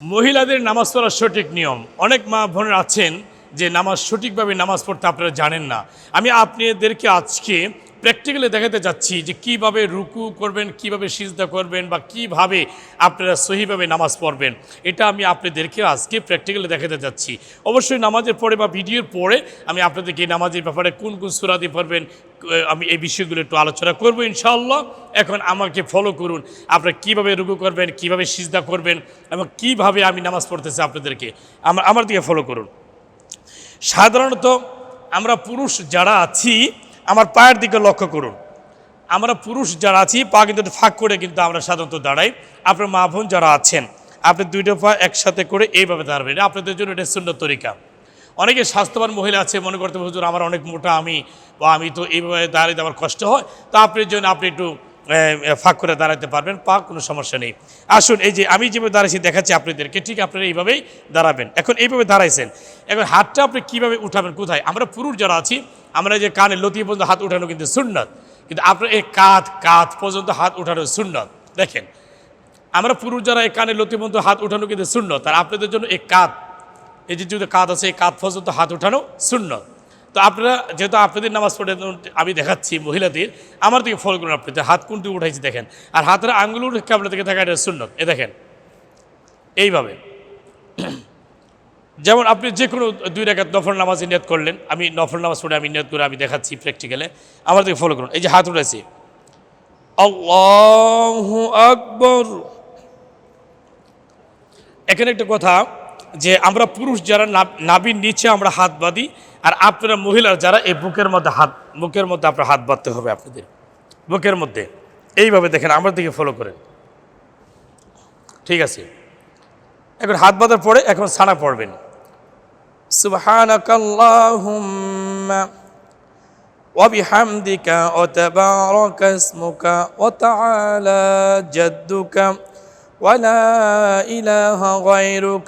মহিলাদের নামাজ পড়ার সঠিক নিয়ম। অনেক মা বোনের আছেন যে নামাজ সঠিকভাবে নামাজ পড়তে আপনারা জানেন না। আমি আপনাদেরকে আজকে প্র্যাকটিক্যালি দেখাতে যাচ্ছি যে কীভাবে রুকু করবেন, কীভাবে সিজদা করবেন বা কীভাবে আপনারা সহিভাবে নামাজ পড়বেন। এটা আমি আপনাদেরকে আজকে প্র্যাকটিক্যালি দেখাতে যাচ্ছি। অবশ্যই নামাজের পরে বা ভিডিওর পরে আমি আপনাদেরকে নামাজের ব্যাপারে কোন কোন সুরাদি পড়বেন, আমি এই বিষয়গুলো একটু আলোচনা করব ইনশাআল্লাহ। এখন আমাকে ফলো করুন, আপনারা কীভাবে রুকু করবেন, কীভাবে সিজদা করবেন এবং কীভাবে আমি নামাজ পড়তেছি আপনাদেরকে। আমার আমার দিকে ফলো করুন। সাধারণত আমরা পুরুষ যারা আছি আমার পায়ের দিকে লক্ষ্য করুন। আমরা পুরুষ যারা আছি, পা কিন্তু ফাঁক করে কিন্তু আমরা সাধারণত দাঁড়াই। আপনার মা বোন যারা আছেন, আপনি দুইটা পা একসাথে করে এইভাবে দাঁড়াবেন। আপনাদের জন্য এটা সুন্দর তরিকা। অনেকে স্বাস্থ্যবান মহিলা আছে, মনে করতে হুজুর, আমার অনেক মোটা আমি বা আমি তো এইভাবে দাঁড়িয়ে আমার কষ্ট হয়। তা আপনার জন্য আপনি একটু ফাঁক করে দাঁড়াতে পারবেন, পা, কোনো সমস্যা নেই। আসুন, এই যে আমি যেভাবে দাঁড়াইছি, দেখাচ্ছি আপনাদেরকে, ঠিক আপনারা এইভাবেই দাঁড়াবেন। এখন এইভাবে দাঁড়াইছেন, এখন হাতটা আপনি কীভাবে উঠাবেন, কোথায়? আমরা পুরুষ যারা আছি, আমরা যে কানে লতি পর্যন্ত হাত উঠানো কিন্তু সুন্নত, কিন্তু আপনার এই কাঁধ কাঁধ পর্যন্ত হাত উঠানো সুন্নত। দেখেন, আমরা পুরুষ যারা এই কানে লতি পর্যন্ত হাত উঠানো কিন্তু সুন্নত, আর আপনাদের জন্য এই কাঁধ, এই যে যদি কাঁধ আছে, এই কাঁধ পর্যন্ত হাত উঠানো শূন্য তো আপনারা যেহেতু আপনাদের নামাজ পড়ে আমি দেখাচ্ছি মহিলাদের, আমার দিকে ফলো করুন আপনাদের হাত কোনটি উঠাইছি দেখেন। আর হাতের আঙ্গুল আপনার দিকে থাকা এটা শূন্য এ দেখেন। এইভাবে। যেমন আপনি যে কোনো দুই রেখাত নফল নামাজে নিয়ত করলেন, আমি নফল নামাজ পড়ে আমি নিয়ত করে আমি দেখাচ্ছি প্র্যাকটিক্যালে আমার থেকে ফলো করুন। এই যে হাত উঠেছি আকবর। এখানে একটা কথা যে আমরা পুরুষ যারা না- নাভির নিচে আমরা হাত বাঁধি আর আপনারা মহিলার যারা এই বুকের মধ্যে হাত বুকের মধ্যে আপনার হাত বাঁধতে হবে আপনাদের বুকের মধ্যে এইভাবে দেখেন আমার দিকে ফলো করেন ঠিক আছে এখন হাত বাঁধার পরে এখন সানা পড়বেন সুবহানাকাল্লাহুম্মা وبحمدك وتبارك اسمك وتعالى جدك ولا إله غيرك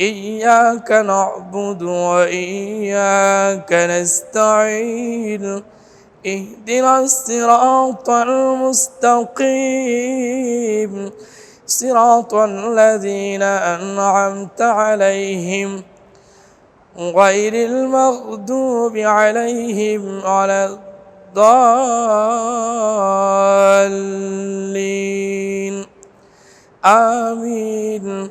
إياك نعبد وإياك نستعين. اهدنا الصراط المستقيم. صراط الذين أنعمت عليهم غير المغضوب عليهم على الضالين. آمين.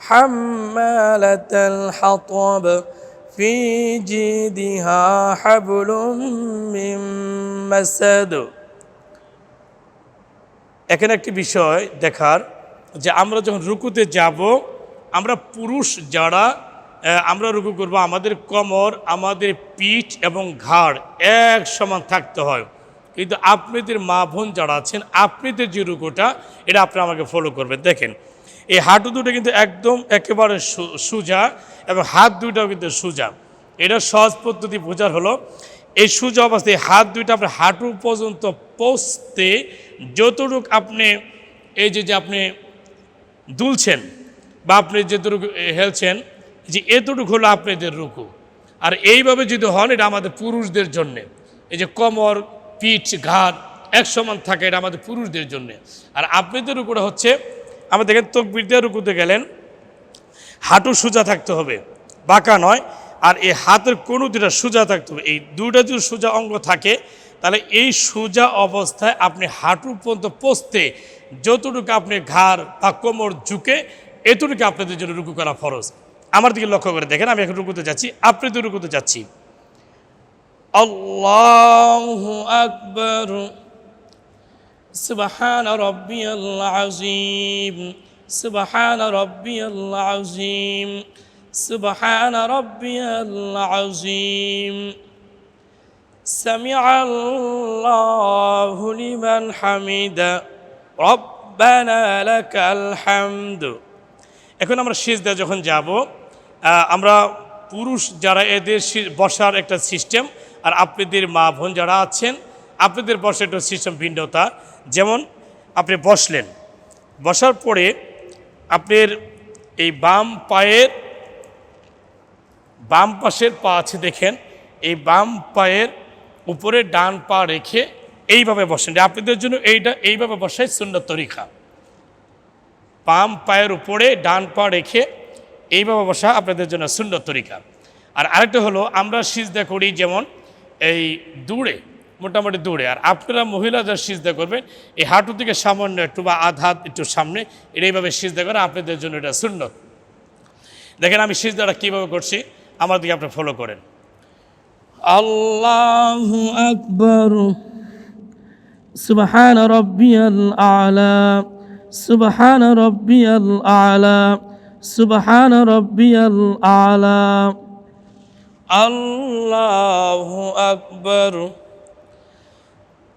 حمالة الحطب في جيدها حبل من مسد এখানে একটি বিষয় দেখার যে আমরা যখন রুকুতে যাব আমরা পুরুষ যারা আহ, আমরা রুকু করব আমাদের কোমর আমাদের পিঠ এবং ঘাড় এক সমান থাকতে হয় কিন্তু আপনাদের মা বোন যারা আছেন আপনাদের যে রুকুটা এটা আপনারা আমাকে ফলো করবেন দেখেন এই হাঁটু দুটো কিন্তু একদম একেবারে সোজা এবং হাত দুইটাও কিন্তু সোজা। এটা সহজ পদ্ধতি বোঝার হলো, এই সোজা অবস্থায় হাত দুইটা আপনার হাঁটু পর্যন্ত পৌঁছতে যতটুক আপনি এই যে যে আপনি দুলছেন বা আপনি যেটুকু হেলছেন, যে এতটুকু হলো আপনাদের রুকু। আর এইভাবে যদি হন, এটা আমাদের পুরুষদের জন্যে। এই যে কোমর, পিঠ ঘাট এক সমান থাকে, এটা আমাদের পুরুষদের জন্যে। আর আপনাদের রুকুটা হচ্ছে আমরা দেখেন তকবির দিয়ে রুকুতে গেলেন। হাঁটু সোজা থাকতে হবে, বাঁকা নয়। আর এই হাতের কোনো দুটা সোজা থাকতে হবে। এই দুটা যদি সোজা অঙ্গ থাকে, তাহলে এই সোজা অবস্থায় আপনি হাঁটু পর্যন্ত পোস্তে যতটুকু আপনি ঘাড় বা কোমর ঝুঁকে, এতটুকু আপনাদের জন্য রুকু করা ফরজ। আমার দিকে লক্ষ্য করে দেখেন, আমি এখন রুকুতে যাচ্ছি। আপনি তো রুকুতে যাচ্ছি। আল্লাহ আকবর। سبحان ربي العظيم سبحان ربي العظيم سبحان ربي العظيم سمع الله لمن حمد ربنا لك الحمد এখন আমরা সিজদা যখন যাব আহ, আমরা পুরুষ যারা এদের সি- বসার একটা সিস্টেম আর আপনাদের মা বোন যারা আছেন আপনাদের বসার একটা সিস্টেম ভিন্নতা যেমন আপনি বসলেন, বসার পরে আপনার এই বাম পায়ের, বাম পাশের পা আছে দেখেন, এই বাম পায়ের উপরে ডান পা রেখে এইভাবে বসেন। আপনাদের জন্য এইটা, এইভাবে বসাই সুন্দর তরিকা। বাম পায়ের উপরে ডান পা রেখে এইভাবে বসা আপনাদের জন্য সুন্দর তরিকা। আর আরেকটা হলো, আমরা সিজদা করি যেমন এই দূরে। মোটামুটি দূরে। আর আপনারা মহিলা যা সিজদা করবেন, এই হাঁটু থেকে সামান্য একটু বা আধ হাত একটু সামনে, এটা এইভাবে সিজদা করা আপনাদের জন্য এটা শূন্য দেখেন আমি সিজদাটা কীভাবে করছি, আমার দিকে আপনি ফলো করেন। আল্লাহ আকবর। সুবাহান রব্বিয়াল আলা। সুবাহান রব্বিয়াল আলা। সুবাহান রব্বিয়াল আলা। আল্লাহ আকবর।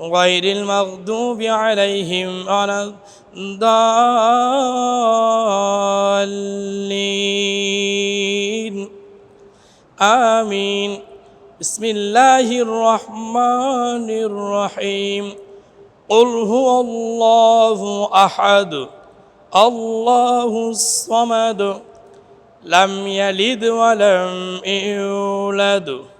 غير المغضوب عليهم ولا الضالين. آمين. بسم الله الرحمن الرحيم. قل هو الله أحد. الله الصمد. لم يلد ولم يولد.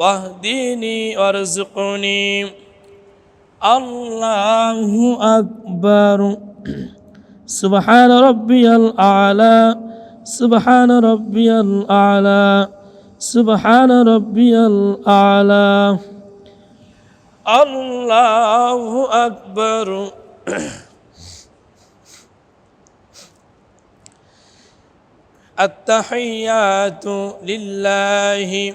واهديني وارزقني. الله أكبر. سبحان ربي الأعلى. سبحان ربي الأعلى. سبحان ربي الأعلى. الله أكبر. التحيات لله.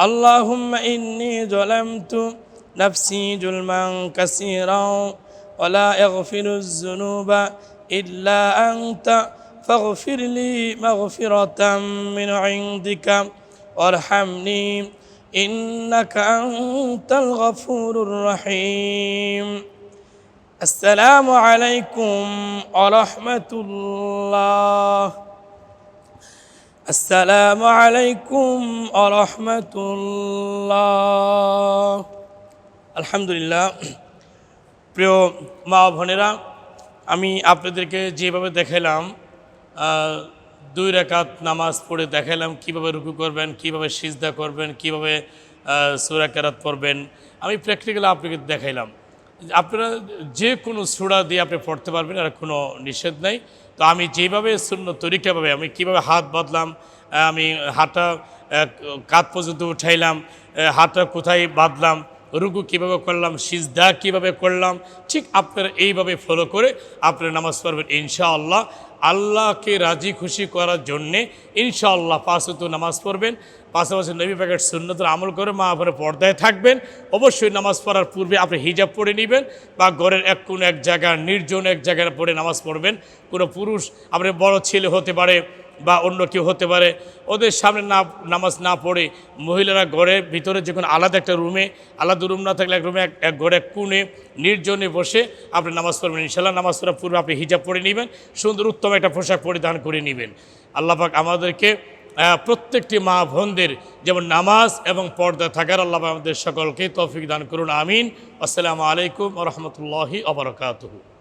اللهم إني ظلمت نفسي ظلما كثيرا ولا يغفر الذنوب إلا أنت فاغفر لي مغفرة من عندك وارحمني إنك أنت الغفور الرحيم السلام عليكم ورحمة الله আসসালামু আলাইকুম আরহামতুল্লাহ। আলহামদুলিল্লাহ। প্রিয় মা বোনেরা, আমি আপনাদেরকে যেভাবে দেখালাম দুই রেখাত নামাজ পড়ে দেখালাম কীভাবে রুকু করবেন, কীভাবে সিজদা করবেন, কীভাবে সুরাকারাত পড়বেন, আমি প্র্যাকটিক্যালি আপনাকে দেখাইলাম। আপনারা যে কোনো সুরা দিয়ে আপনি পড়তে পারবেন, আর কোনো নিষেধ নাই। তো আমি যেভাবে শূন্য তরিকাভাবে আমি কীভাবে হাত বদলাম আমি হাতটা কাত পর্যন্ত উঠাইলাম হাতটা কোথায় বাঁধলাম, রুকু কীভাবে করলাম, সিজদা কীভাবে করলাম, ঠিক আপনারা এইভাবে ফলো করে আপনারা নামাজ পড়বেন, ইনশাআল্লাহ। আল্লাহকে রাজি খুশি করার জন্যে ইনশাআল্লাহ পাঁচত নামাজ পড়বেন। পাশাপাশি নবী প্যাকেট সুন্নতের আমল করে মা আপনার পর্দায় থাকবেন। অবশ্যই নামাজ পড়ার পূর্বে আপনি হিজাব পরে নেবেন বা ঘরের এক কোনো এক জায়গায় নির্জন এক জায়গায় পড়ে নামাজ পড়বেন। কোনো পুরুষ আপনার বড় ছেলে হতে পারে বা অন্য কেউ হতে পারে, ওদের সামনে না, নামাজ না পড়ে মহিলারা ঘরের ভিতরে যখন আলাদা একটা রুমে, আলাদা রুম না থাকলে এক রুমে, এক- ঘরে কোণে নির্জনে বসে আপনি নামাজ পড়বেন। ইনশাল্লাহ নামাজ পড়ার পূর্বে আপনি হিজাব পরে নেবেন, সুন্দর উত্তম একটা পোশাক পরিধান করে নেবেন। আল্লাহ পাক আমাদেরকে প্রত্যেকটি মা বোনদের যেমন নামাজ এবং পর্দা থাকার আল্লাহ আমাদের সকলকে তৌফিক দান করুন, আমিন। আসসালামু আলাইকুম রহমতুল্লাহি আবরকাতহু